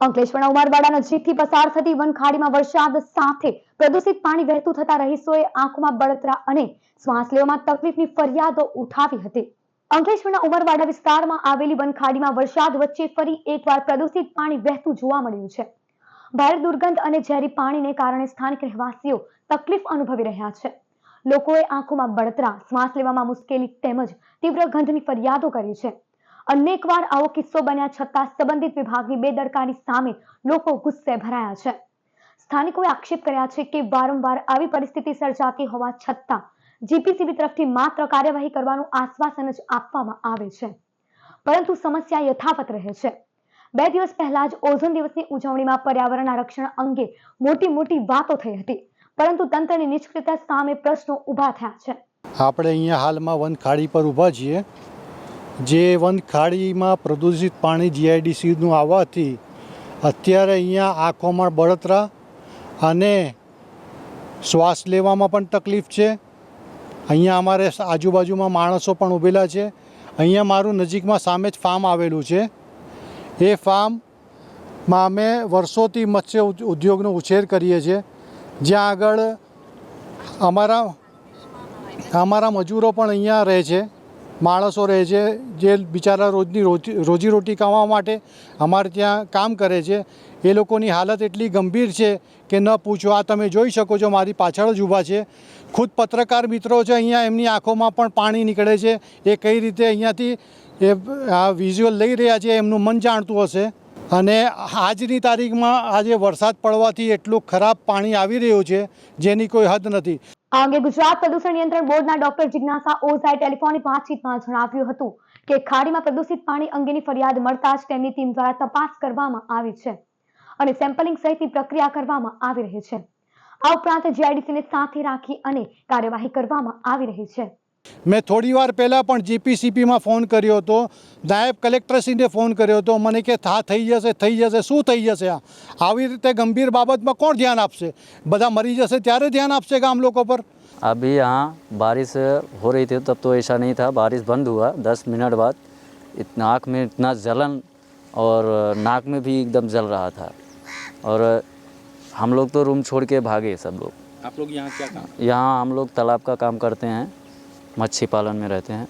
અંકલેશ્વરના ઉમરવાડા નજીકથી પસાર થતી વનખાડીમાં વરસાદ સાથે પ્રદૂષિત પાણી વહેતું થતા રહીશોએ આંખોમાં બળતરા અને શ્વાસ લેવામાં તકલીફની ફરિયાદો ઉઠાવી હતી. અંકલેશ્વરના ઉમરવાડા વિસ્તારમાં આવેલી વનખાડીમાં વરસાદ વચ્ચે ફરી એકવાર પ્રદૂષિત પાણી વહેતું જોવા મળ્યું છે. ભારે દુર્ગંધ અને ઝેરી પાણીને કારણે સ્થાનિક રહેવાસીઓ તકલીફ અનુભવી રહ્યા છે. લોકોએ આંખોમાં બળતરા, શ્વાસ લેવામાં મુશ્કેલી તેમજ તીવ્ર ગંધની ફરિયાદો કરી છે. અનેકવાર આવો કિસ્સો બન્યા છતાં સંબંધિત વિભાગની બેદરકારી સામે લોકો ગુસ્સે ભરાયા છે. સ્થાનિકોએ આક્ષેપ કર્યા છે કે વારંવાર આવી પરિસ્થિતિ સર્જાતી હોવા છતાં જીપીસીબી તરફથી માત્ર કાર્યવાહી કરવાનું આશ્વાસન જ આપવામાં આવે છે. પરંતુ સમસ્યા યથાવત રહે છે. બે દિવસ પહેલા જ ઓઝોન દિવસની ઉજવણીમાં પર્યાવરણના રક્ષણ અંગે મોટી મોટી વાતો થઈ હતી, પરંતુ તંત્રની નિષ્ક્રિયતા સામે પ્રશ્નો ઊભા થયા છે. આપણે અહીંયા હાલમાં વન ખાડી પર ઊભા છીએ. જે વન ખાડીમાં પ્રદૂષિત પાણી જીઆઈડીસીનું આવવાથી અત્યારે અહીંયા આંખોમાં બળતરા અને શ્વાસ લેવામાં પણ તકલીફ છે. અહીંયા અમારે આજુબાજુમાં માણસો પણ ઊભેલા છે. અહીંયા મારું નજીકમાં સામે જ ફાર્મ આવેલું છે. એ ફાર્મમાં અમે વર્ષોથી મત્સ્ય ઉદ- ઉદ્યોગનો ઉછેર કરીએ છીએ. જ્યાં આગળ અમારા અમારા મજૂરો પણ અહીંયા રહે છે. માણસો રહે છે, જે બિચારા રોજની રોજી રોજીરોટી કમાવા માટે અમારે ત્યાં કામ કરે છે. એ લોકોની હાલત એટલી ગંભીર છે કે ન પૂછો. આ તમે જોઈ શકો છો, મારી પાછળ જ ઊભા છે. ખુદ પત્રકાર મિત્રો છે, અહીંયા એમની આંખોમાં પણ પાણી નીકળે છે. એ કઈ રીતે અહીંયાથી એ આ વિઝ્યુઅલ લઈ રહ્યા છે, એમનું મન જાણતું હશે. અને આજની તારીખમાં આજે વરસાદ પડવાથી એટલું ખરાબ પાણી આવી રહ્યું છે, જેની કોઈ હદ નથી. આ અંગે ગુજરાત પ્રદૂષણ નિયંત્રણ બોર્ડના ડોક્ટર જિજ્ઞાસા ઓઝાએ ટેલિફોનિક વાતચીતમાં જણાવ્યું હતું કે ખાડીમાં પ્રદૂષિત પાણી અંગેની ફરિયાદ મળતા જ તેમની ટીમ દ્વારા તપાસ કરવામાં આવી છે અને સેમ્પલિંગ સહિતની પ્રક્રિયા કરવામાં આવી રહી છે. આ ઉપરાંત જીઆઈડીસીને સાથે રાખી અને કાર્યવાહી કરવામાં આવી રહી છે. મેં થોડી વાર પહેલાં પણ જીપીસીપીમાં ફોન કર્યો હતો નાયબ કલેક્ટરશ્રીને ફોન કર્યો હતો મને કે હા થઈ જશે થઈ જશે શું થઈ જશે આ આવી રીતે ગંભીર બાબતમાં કોણ ધ્યાન આપશે બધા મરી જશે ત્યારે ધ્યાન આપશે ગામ લોકો પર अभी यहाँ बारिश हो रही थी तब तो ऐसा नहीं था बारिश बंद हुआ दस मिनट बाद इतना आँख में इतना जलन और नाक में भी एकदम जल रहा था और हम लोग तो रूम छोड़ के भागे सब लोग आप लोग यहाँ क्या काम यहाँ हम लोग तालाब का काम करते हैं मच्छी पालन में रहते हैं